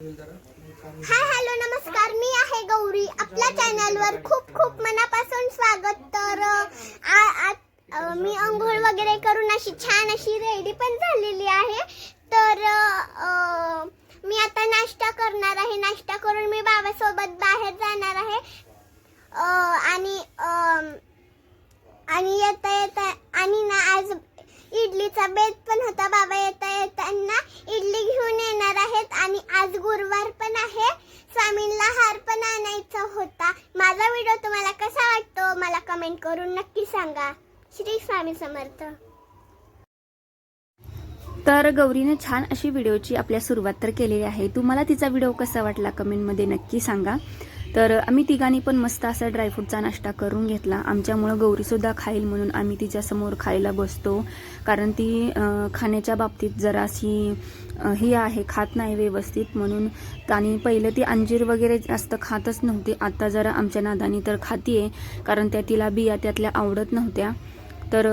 Hi hello नमस्कार. मी आहे गौरी. आपल्या चॅनलवर खूप खूप मनापासून स्वागत. तर आ- आ- मी अंघोळ वगैरे करून अशी छान अशी रेडी पण झालेली आहे. तर मी आता नाश्ता करणार आहे. नाश्ता करून मी बाबासोबत बाहेर जाणार आहे. आणि आणि येता येता आणि ना आज इडलीचा बेत पण होता. बाबा येता येताना इडली घेऊन येणार आहेत आणि आज गुरुवार पण आहे. स्वामींना हार पण आणायचा होता. माझा व्हिडिओ तुम्हाला कसा वाटतो? मला कमेंट करून नक्की सांगा. श्री स्वामी समर्थ. तर गौरीने छान अशी व्हिडिओची आपल्या सुरुवात तर केलेली आहे. तुम्हाला तिचा व्हिडिओ कसा वाटला कमेंटमध्ये नक्की सांगा. तर आम्ही तिघांनी पण मस्त असा ड्रायफ्रूटचा नाश्ता करून घेतला. आमच्यामुळं गौरीसुद्धा खाईल म्हणून आम्ही तिच्यासमोर खायला बसतो. कारण ती खाण्याच्या बाबतीत जराशी ही आहे खात नाही व्यवस्थित म्हणून. आणि पहिलं ती अंजीर वगैरे जास्त खातच नव्हती. आत्ता जरा आमच्या नादानी तर खातीये कारण त्या तिला बिया त्यातल्या आवडत नव्हत्या. तर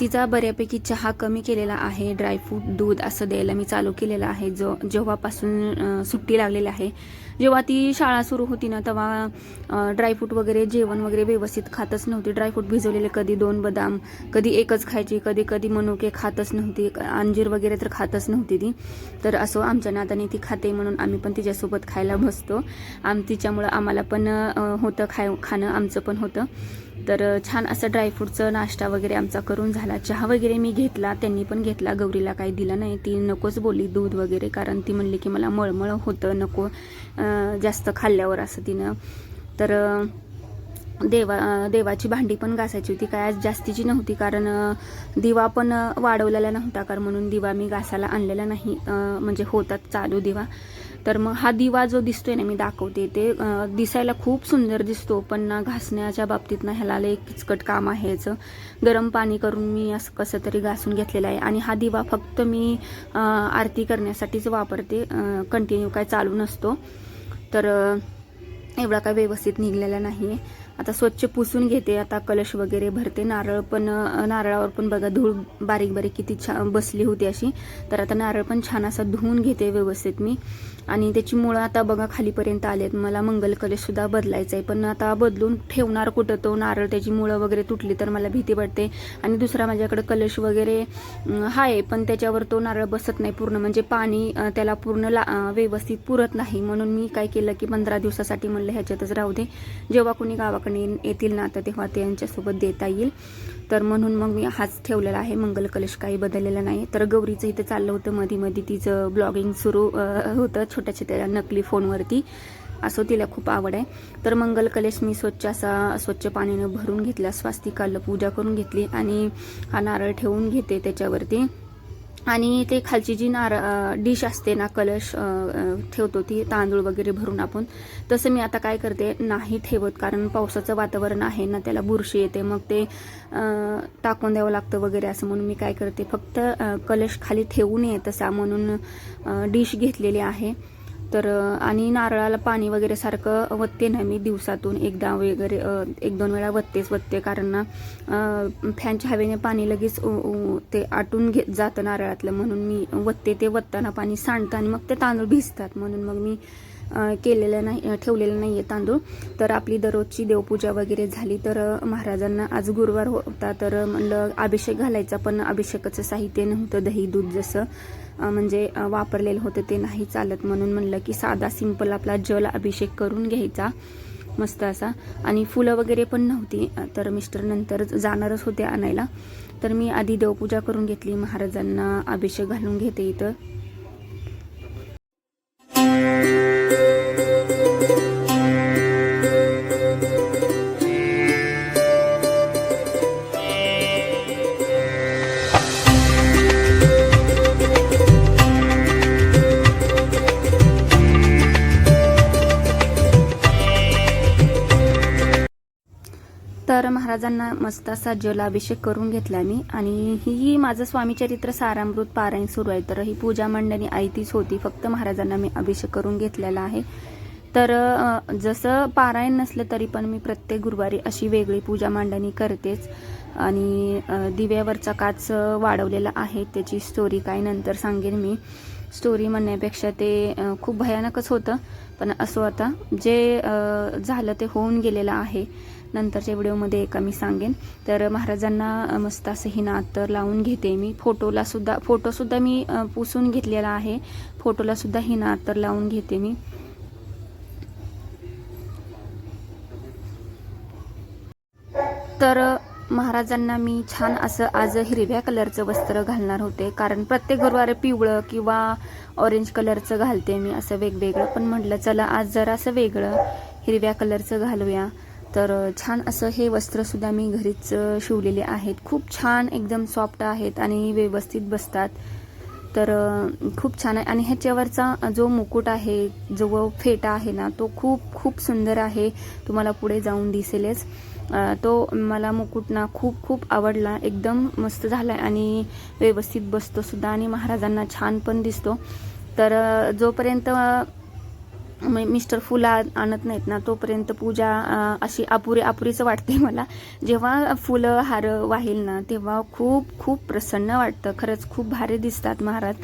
तिचा बऱ्यापैकी चहा कमी केलेला आहे ड्रायफ्रूट दूध असं द्यायला मी चालू केलेलं आहे. जो जेव्हापासून सुट्टी लागलेली आहे जेव्हा ती शाळा सुरू होती ना तेव्हा ड्रायफ्रूट वगैरे जेवण वगैरे व्यवस्थित खातच नव्हती. ड्रायफ्रूट भिजवलेले कधी दोन बदाम कधी एकच खायची कधी कधी मनुके खातच नव्हती. अंजीर वगैरे तर खातच नव्हती ती. तर असं आमच्या नाताने ती खाते म्हणून आम्ही पण तिच्यासोबत खायला बसतो. आम तिच्यामुळं आम्हाला पण होतं खाय खाणं आमचं पण होतं. तर छान असं ड्रायफ्रूटचं नाश्ता वगैरे आमचा करून झाला. चहा वगैरे मी घेतला त्यांनी पण घेतला. गौरीला काही दिलं नाही. ती नकोच बोलली दूध वगैरे कारण ती म्हणली की मला मळमळ होतं नको जास्त खाल्ल्यावर असं तिनं. तर देवा देवाची भांडी पण घासायची होती. काय आज जास्तीची नव्हती कारण दिवा पण वाढवलेला नव्हता कारण म्हणून दिवा मी घासायला आणलेला नाही. म्हणजे होतात चालू दिवा. तर मग हा दिवा जो दिसतोय ना मी दाखवते ते दिसायला खूप सुंदर दिसतो पण ना घासण्याच्या बाबतीत ना ह्याला लय किचकट काम आहे याचं. गरम पाणी करून मी असं कसं तरी घासून घेतलेलं आहे. आणि हा दिवा फक्त मी आरती करण्यासाठीच वापरते कंटिन्यू काय चालू नसतो. तर एवढा काय व्यवस्थित निघलेला नाही. आहे आता स्वच्छ पुसून घेते आता कलश वगैरे भरते. नारळ पण नारळावर पण बघा धूळ बारीक बारीक किती छान बसली होती अशी. तर आता नारळ पण छान असा धुवून घेते व्यवस्थित मी. आणि त्याची मुळं आता बघा खालीपर्यंत आलेत. मला मंगल कलशसुद्धा बदलायचा आहे पण आता बदलून ठेवणार कुठं? तो नारळ त्याची मुळं वगैरे तुटली तर मला भीती वाटते. आणि दुसरा माझ्याकडे कलश वगैरे आहे पण त्याच्यावर तो नारळ बसत नाही पूर्ण. म्हणजे पाणी त्याला पूर्ण ला व्यवस्थित पुरत नाही. म्हणून मी काय केलं की पंधरा दिवसासाठी म्हणलं ह्याच्यातच राहू दे. जेव्हा कोणी गावाकडे येतील ना तर तेव्हा ते यांच्यासोबत देता येईल. तर म्हणून मग मी हाच ठेवलेला आहे. मंगल कलश काही बदललेला नाही. तर गौरीचं इथं चाललं होतं. मध्ये मध्ये तिचं ब्लॉगिंग सुरू होतं. छोट्या छोट्या नकली फोनवरती. असं तिला खूप आवड आहे. तर मंगल कलश मी स्वच्छ असा स्वच्छ पाण्यानं भरून घेतला. स्वास्तिकाला पूजा करून घेतली. आणि हा नारळ ठेवून घेते त्याच्यावरती. आणि ते खालची जी नार डिश असते ना कलश ठेवतो ती तांदूळ वगैरे भरून आपण तसं मी आता काय करते नाही ठेवत कारण पावसाचं वातावरण आहे ना त्याला बुरशी येते मग ते टाकून द्यावं लागतं वगैरे असं म्हणून मी काय करते फक्त कलश खाली ठेवू नये तसा म्हणून डिश घेतलेली आहे. तर आणि नारळाला पाणी वगैरे सारखं वत्ते ना मी दिवसातून एकदा वगैरे एक दोन वेळा वत्तेच वत्ते कारण ना फॅनच्या हवेने पाणी लगेच ते आटून घेत जातं नारळातलं. म्हणून मी वत्ते ते वत्ताना पाणी सांडतं आणि मग ते तांदूळ भिजतात. म्हणून मग मी केलेलं नाही ठेवलेलं नाही आहे तांदूळ. तर आपली दररोजची देवपूजा वगैरे झाली तर महाराजांना आज गुरुवार होता. तर म्हणलं अभिषेक घालायचा पण अभिषेकाचं साहित्य नव्हतं दही दूध जसं. म्हणजे वापरलेलं होतं ते नाही चालत म्हणून म्हणलं की साधा सिंपल आपला जल अभिषेक करून घ्यायचा मस्त असा. आणि फुलं वगैरे पण नव्हती तर मिस्टर नंतर जाणारच होते आणायला. तर मी आधी देवपूजा करून घेतली महाराजांना अभिषेक घालून घेते इथं. महाराजांना मस्त असा जलाभिषेक करून घेतला मी. आणि ही माझं स्वामीचरित्र सारामृत पारायण सुरू आहे. तर ही पूजा मंडळी आई तीच होती. फक्त महाराजांना मी अभिषेक करून घेतलेला आहे. तर जसं पारायण नसलं तरी पण मी प्रत्येक गुरुवारी अशी वेगळी पूजा मांडणी करतेच. आणि दिव्यावरचा काच वाढवलेला आहे. त्याची स्टोरी काय नंतर सांगेन मी. स्टोरी म्हणण्यापेक्षा ते खूप भयानकच होतं. पण असं आता जे झालं ते होऊन गेलेलं आहे. नंतरच्या व्हिडिओमध्ये एका मी सांगेन. तर महाराजांना मस्त असं ही नातर लावून घेते मी. फोटोला सुद्धा फोटोसुद्धा मी पुसून घेतलेला आहे. फोटोला सुद्धा हिना लावून घेते मी. तर महाराजांना मी छान असं आज हिरव्या कलरचं वस्त्र घालणार होते. कारण प्रत्येक गुरुवारी पिवळं किंवा ऑरेंज कलरचं घालते मी असं वेगवेगळं. पण म्हटलं चला आज जरा असं वेगळं हिरव्या कलरचं घालूया. तर छान असं हे वस्त्रसुद्धा मी घरीच शिवलेले आहेत. खूप छान एकदम सॉफ्ट आहेत आणि व्यवस्थित बसतात. तर खूप छान आहे. आणि ह्याच्यावरचा जो मुकुट आहे जो फेटा आहे ना तो खूप खूप सुंदर आहे. तुम्हाला पुढे जाऊन दिसेलच. तो मला मुकुट ना खूप खूप आवडला. एकदम मस्त झाला आहे आणि व्यवस्थित बसतोसुद्धा आणि महाराजांना छान पण दिसतो. तर जोपर्यंत मिस्टर फुलं आ- आणत नाहीत ना तोपर्यंत पूजा अशी अपुरी अपुरीचं वाटते मला. जेव्हा फुलं हार वाहील ना तेव्हा खूप खूप प्रसन्न वाटतं. खरंच खूप भारी दिसतात महाराज.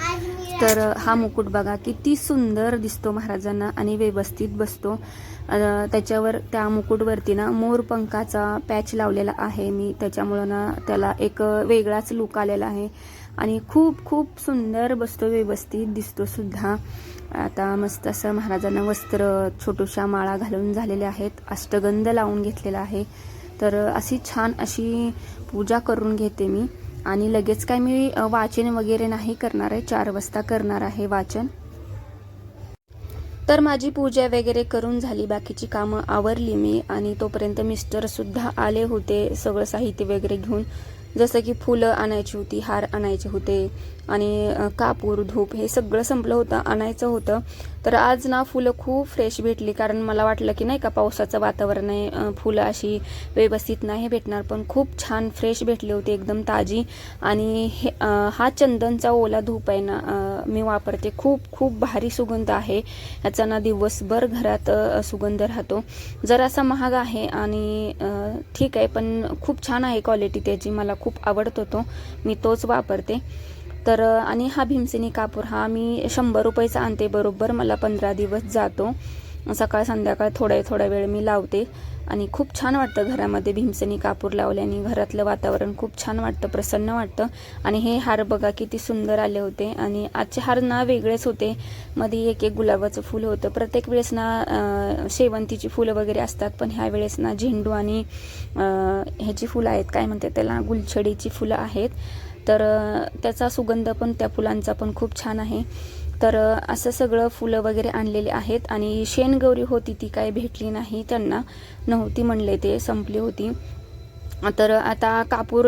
तर हा मुकुट बघा किती सुंदर दिसतो महाराजांना आणि व्यवस्थित बसतो. त्याच्यावर त्या मुकुटवरती ना मोरपंखाचा पॅच लावलेला आहे. मी त्याच्यामुळं ना त्याला एक वेगळाच लुक आलेला आहे. आणि खूप खूप सुंदर बसतो व्यवस्थित दिसतो सुद्धा. आता मस्त असं महाराजांना वस्त्र छोटूशा माळा घालून झालेल्या आहेत. अष्टगंध लावून घेतलेला आहे. तर अशी छान अशी पूजा करून घेते मी. आणि लगेच काय मी वाचन वगैरे नाही करणार आहे. चार वाजता करणार आहे वाचन. तर माझी पूजा वगैरे करून झाली. बाकीची कामं आवरली मी. आणि तोपर्यंत मिस्टर सुद्धा आले होते सगळं साहित्य वगैरे घेऊन. जसं की फुलं आणायची होती हार आणायचे होते. आणि कापूर धूप हे सगळं संपलं होतं आणायचं होतं. तर आज ना फुलं खूप फ्रेश भेटली. कारण मला वाटलं की नाही का पावसाचं वातावरण आहे फुलं अशी व्यवस्थित नाही भेटणार. पण खूप छान फ्रेश भेटली होती एकदम ताजी. आणि हे हा चंदनचा ओला धूप आहे ना मी वापरते. खूप खूप भारी सुगंध आहे. याचा ना दिवसभर घरात सुगंध राहतो. जरासा महाग आहे आणि ठीक आहे. पण खूप छान आहे क्वालिटी त्याची. मला खूप आवडतो तो मी तोच वापरते. तर आणि हा भीमसेनी कापूर हा मी शंभर रुपयेचा आणते बरोबर मला पंधरा दिवस जातो. सकाळ संध्याकाळ थोड्या थोड्या वेळ मी लावते. आणि खूप छान वाटतं घरामध्ये भीमसेनी कापूर लावल्याने घरातलं वातावरण खूप छान वाटतं प्रसन्न वाटतं. आणि हे हार बघा किती सुंदर आले होते. आणि आजचे हार ना वेगळेच होते. मध्ये एक एक गुलाबाचं फुल होतं. प्रत्येक वेळेस ना शेवंतीची फुलं वगैरे असतात पण ह्या वेळेस ना झेंडू आणि ह्याची फुलं आहेत. काय म्हणते त्याला? गुलछडीची फुलं आहेत. तर त्याचा सुगंध पण त्या फुलांचा पण खूप छान आहे. तर असं सगळं फुलं वगैरे आणलेली आहेत आणि शेणगौरी होती ती काय भेटली नाही त्यांना. नव्हती म्हणले ते संपली होती. तर आता कापूर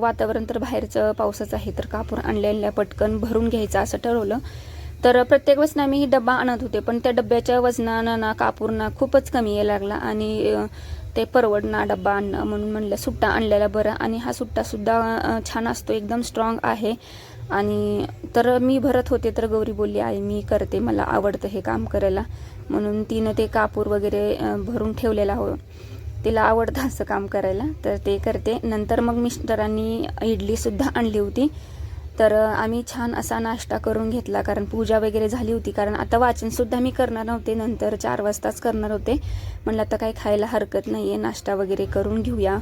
वातावरण तर बाहेरचं पावसाचं आहे तर कापूर आणलेल्या पटकन भरून घ्यायचं असं ठरवलं. तर प्रत्येक वेळेस ना मी डब्बा आणत होते पण त्या डब्याच्या वजनानं ना कापूर ना खूपच कमी यायला लागला आणि ते परवडणार डब्बा आणणं म्हणून म्हणलं सुट्टा आणलेला बरं. आणि हा सुट्टासुद्धा छान असतो एकदम स्ट्रॉंग आहे. आणि तर मी भरत होते तर गौरी बोलली आई मी करते मला आवडतं हे काम करायला. म्हणून तिनं ते कापूर वगैरे भरून ठेवलेला हो तिला आवडतं असं काम करायला. तर ते करते. नंतर मग मिस्टरांनी इडलीसुद्धा आणली होती. तर आम्ही छान असा नाश्ता करून घेतला कारण पूजा वगैरे झाली होती. कारण आता वाचनसुद्धा मी करणार नव्हते नंतर चार वाजताच करणार होते. म्हणलं आता काही खायला हरकत नाही आहे नाश्ता वगैरे करून घेऊया.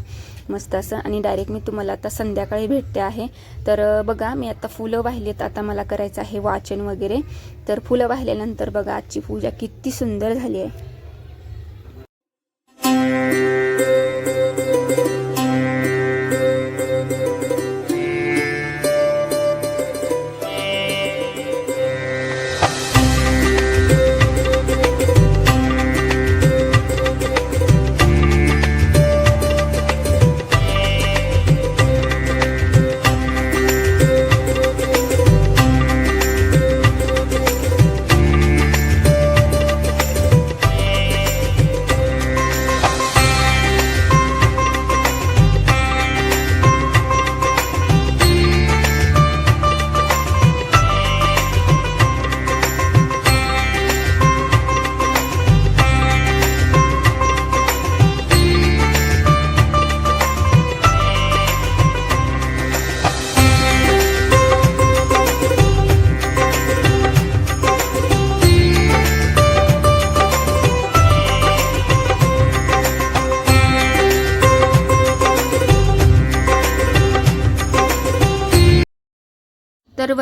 मस्त असं. आणि डायरेक्ट मी तुम्हाला आता संध्याकाळी भेटते आहे. तर बघा मी आता फुलं वाहिलेत. आता मला करायचं आहे वाचन वगैरे. तर फुलं वाहिल्यानंतर बघा आजची पूजा किती सुंदर झाली आहे.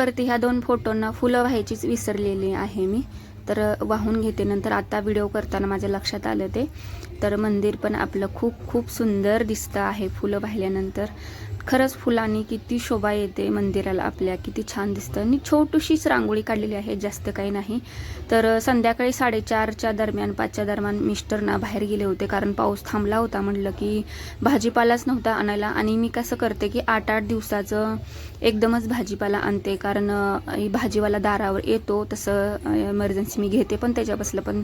वरती ह्या दोन फोटोंना फुलं व्हायचीच विसरलेली आहे मी. तर वाहून घेते. नंतर आता व्हिडिओ करताना माझ्या लक्षात आलं ते. तर मंदिर पण आपलं खूप खूप सुंदर दिसतं आहे. फुलं पाहिल्यानंतर खरंच फुलांनी किती शोभा येते मंदिराला आपल्या. किती छान दिसतं. आणि छोटीशीच रांगोळी काढलेली आहे जास्त काही नाही. तर संध्याकाळी साडेचारच्या दरम्यान पाचच्या दरम्यान मिस्टर ना बाहेर गेले होते. कारण पाऊस थांबला होता. म्हटलं की भाजीपालाच नव्हता आणायला. आणि मी कसं करते की आठ आठ दिवसाचं एकदमच भाजीपाला आणते. कारण भाजीवाला दारावर येतो. तसं इमर्जन्सी मी घेते पण त्याच्यापासलं पण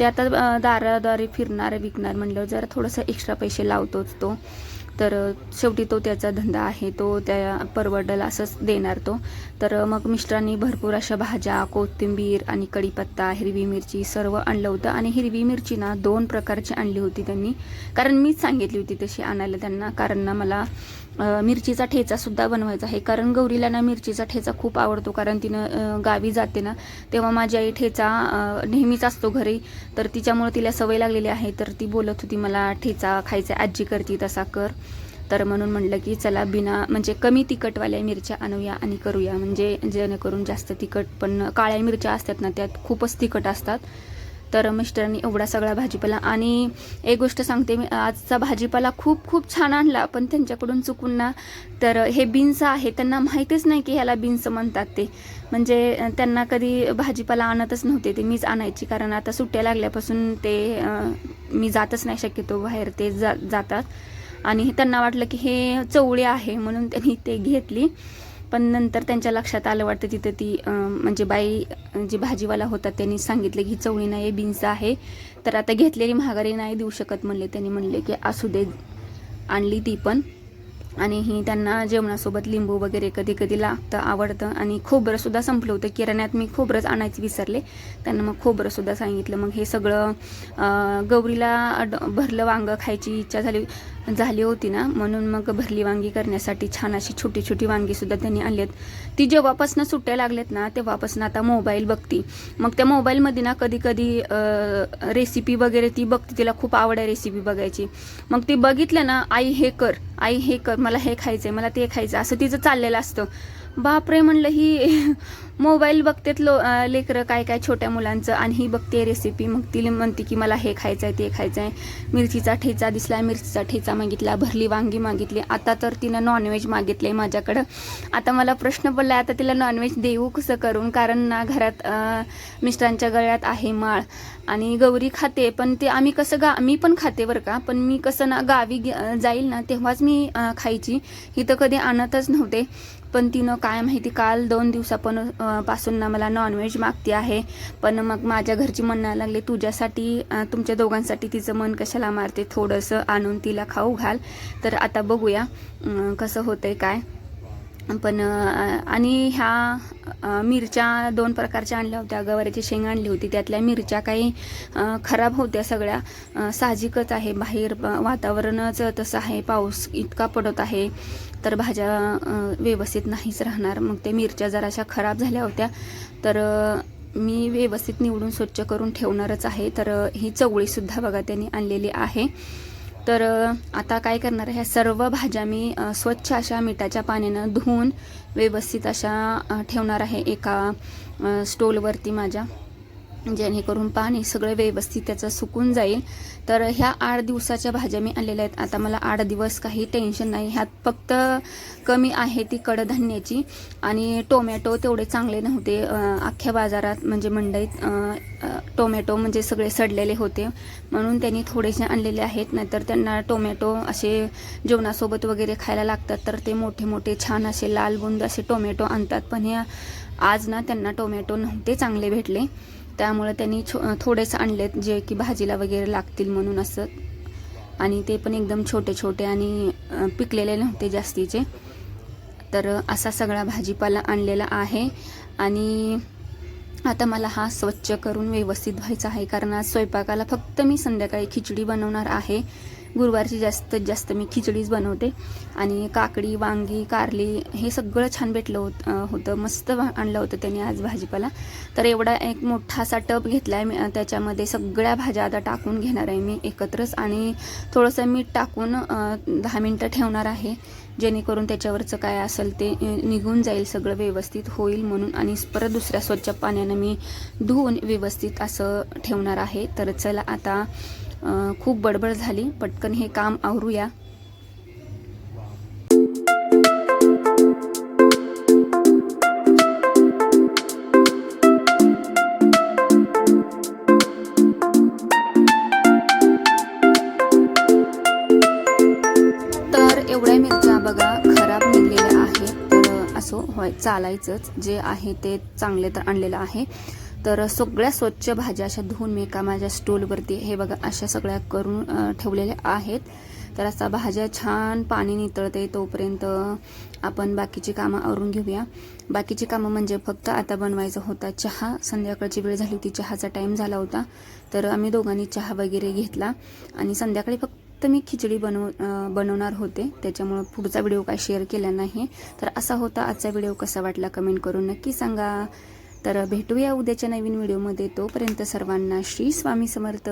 ते आता दाराद्वारे फिरणार विकणार म्हणलं जरा थोडंसं एक्स्ट्रा पैसे लावतोच तो. तर शेवटी तो त्याचा धंदा आहे तो त्या परवडल असंच देणार तो. तर मग मिस्टरांनी भरपूर अशा भाज्या कोथिंबीर आणि कढीपत्ता हिरवी मिरची सर्व आणलं होतं आणि हिरवी मिरची ना दोन प्रकारची आणली होती त्यांनी. कारण मीच सांगितली होती तशी आणायला त्यांना कारण ना मला मिरचीचा ठेचा सुद्धा बनवायचा आहे. कारण गौरीला ना मिरचीचा ठेचा खूप आवडतो कारण तिनं गावी जाते ना तेव्हा माझी आई ठेचा नेहमीच असतो घरी. तर तिच्यामुळे तिला सवय लागलेली आहे तर ती बोलत होती मला ठेचा खायचा आजी करती तसा कर. तर म्हणून म्हणलं की चला बिना म्हणजे कमी तिखटवाल्या मिरच्या आणूया आणि करूया. म्हणजे जेणेकरून जास्त तिखट पण काळ्या मिरच्या असतात ना त्यात खूपच तिखट असतात. तर मिस्टरांनी एवढा सगळा भाजीपाला आणि एक गोष्ट सांगते मी आजचा भाजीपाला खूप खूप छान आणला पण त्यांच्याकडून चुकून ना तर हे बीन्स आहे त्यांना माहितीच नाही की ह्याला बीन्स म्हणतात ते. म्हणजे त्यांना कधी भाजीपाला आणतच नव्हते ते मीच आणायची कारण आता सुट्ट्या लागल्यापासून ते मी जातच नाही शक्यतो बाहेर ते जा जातात. आणि त्यांना वाटलं की हे चवळी आहे म्हणून त्यांनी ते घेतली. पण नंतर त्यांच्या लक्षात आलं वाटतं तिथं ती म्हणजे बाई जे जी भाजीवाला होता त्यांनी सांगितलं की चवळी नाही बीन्स आहे. तर आता घेतलेली महागारी नाही देऊ शकत म्हणले. त्यांनी म्हणले की असू दे आणली ती पण. आणि ही त्यांना जेवणासोबत लिंबू वगैरे कधी कधी लागतं आवडतं. आणि खोबरंसुद्धा संपलं होतं. किराण्यात मी खोबरंच आणायचं विसरले. त्यांना मग खोबरंसुद्धा सांगितलं. मग हे सगळं गौरीला ड- भरलं वांगं खायची इच्छा झाली. झाली होती ना म्हणून मग भरली वांगी करण्यासाठी छान अशी छोटी छोटी वांगी सुद्धा त्यांनी आणली आहेत ती जेव्हापासून सुट्ट्या लागल्यात ना तेव्हापासून आता मोबाईल बघती. मग त्या मोबाईलमध्ये ना कधी कधी रेसिपी वगैरे ती बघते तिला खूप आवड आहे रेसिपी बघायची. मग ती बघितलं ना आई हे कर आई हे कर मला हे खायचंय मला ते खायचं असं तिचं चाललेलं असतं. बापरे म्हणलं ही मोबाईल बघतेत लो लेकरं काय काय छोट्या मुलांचं. आणि ही बघते रेसिपी मग तिला म्हणते की मला हे खायचं आहे ते खायचं आहे मिरचीचा ठेचा दिसला मिरचीचा ठेचा मागितला भरली वांगी मागितली. आता तर तिनं नॉनव्हेज मागितले माझ्याकडं. आता मला प्रश्न पडला आता तिला नॉनव्हेज देऊ कसं करून? कारण ना घरात मिस्टरांच्या गळ्यात आहे माळ. आणि गौरी खाते पण ते आम्ही कसं गा मी पण खाते बरं का. पण मी कसं ना गावी जाईल ना तेव्हाच मी खायची खायची. इथं कधी आणतच नव्हते. पण तिनं काय माहिती काल दोन दिवसापणपासून ना मला नॉनव्हेज मागते आहे. पण मग माझ्या घरची म्हणायला लागले तुझ्यासाठी तुमच्या दोघांसाठी तिचं मन कशाला मारते? थोडंसं आणून तिला खाऊ घाल. तर आता बघूया कसं होतंय काय. पण आणि ह्या मिरच्या दोन प्रकारच्या आणल्या होत्या. गवारीची शेंग आणली होती. त्यातल्या मिरच्या काही खराब होत्या सगळ्या. साहजिकच आहे. बाहेर वातावरणच तसं आहे. पाऊस इतका पडत आहे. तर भाज्या व्यवस्थित नाहीच राहणार. मग ते मिरच्या जराशा खराब झाल्या होत्या. तर मी व्यवस्थित निवडून स्वच्छ करून ठेवणारच आहे. तर ही चवळीसुद्धा बघा त्यांनी आणलेली आहे. तर आता काय करणार आहे? ह्या सर्व भाज्या मी स्वच्छ अशा मिठाच्या पाण्यानं धुवून व्यवस्थित अशा ठेवणार आहे एका स्टोलवरती माझ्या. जेणेकरून पाणी सगळं व्यवस्थित त्याचं सुकून जाईल. तर ह्या आठ दिवसाच्या भाज्या मी आणलेल्या आहेत. आता मला आठ दिवस काही टेन्शन नाही. ह्यात फक्त कमी आहे ती कडधान्याची आणि टोमॅटो तेवढे चांगले नव्हते. अख्ख्या बाजारात म्हणजे मंडईत टोमॅटो म्हणजे सगळे सडलेले होते. म्हणून त्यांनी थोडेसे आणलेले आहेत. नाहीतर त्यांना टोमॅटो असे जेवणासोबत वगैरे खायला लागतात. तर ते मोठे मोठे छान असे लाल बुंद असे टोमॅटो आणतात. पण हे आज ना त्यांना टोमॅटो नव्हते चांगले भेटले. त्यामुळे त्यांनी छो थोडेसे आणलेत जे की भाजीला वगैरे लागतील म्हणून असं. आणि ते पण एकदम छोटे छोटे आणि पिकलेले नव्हते जास्तीचे. तर असा सगळा भाजीपाला आणलेला आहे. आणि आता मला हा स्वच्छ करून व्यवस्थित व्हायचा आहे. कारण आज स्वयंपाकाला फक्त मी संध्याकाळी खिचडी बनवणार आहे. गुरुवारची जास्तीत जास्त मी खिचडीच बनवते. आणि काकडी वांगी कारली हे सगळं छान भेटलं होत होतं. मस्त आणलं होतं त्यांनी आज भाजीपाला. तर एवढा एक मोठा असा टप घेतला आहे मी त्याच्यामध्ये सगळ्या भाज्या आता टाकून घेणार आहे मी एकत्रच. आणि थोडंसं मीठ टाकून दहा मिनटं ठेवणार आहे जेणेकरून त्याच्यावरचं काय असेल ते निघून जाईल सगळं व्यवस्थित होईल म्हणून. आणि परत दुसऱ्या स्वच्छ पाण्यानं मी धुवून व्यवस्थित असं ठेवणार आहे. तर चला आता खूप बडबड झाली. पटकन हे काम आवरूया. तर एवढ्या मिरच्या बघा खराब निघलेल्या आहेत. तर असो होय चालायचंच. जे आहे ते चांगले तर आणलेलं आहे. तर सगळ्या स्वच्छ भाज्या अशा धुवून मी एका माझ्या स्टूलवरती हे बघा अशा सगळ्या करून ठेवलेल्या आहेत. तर असा भाज्या छान पाणी नितळते तोपर्यंत आपण बाकीची कामं आवरून घेऊया. बाकीची कामं म्हणजे फक्त आता बनवायचा होता चहा. संध्याकाळची वेळ झाली होती चहाचा टाईम झाला होता. तर आम्ही दोघांनी चहा वगैरे घेतला. आणि संध्याकाळी फक्त मी खिचडी बनव बनवणार होते. त्याच्यामुळं पुढचा व्हिडिओ काय शेअर केला नाही. तर असा होता आजचा व्हिडिओ. कसा वाटला कमेंट करून नक्की सांगा. तर भेटूया उद्याच्या नवीन व्हिडिओमध्ये. तोपर्यंत सर्वांना श्री स्वामी समर्थ.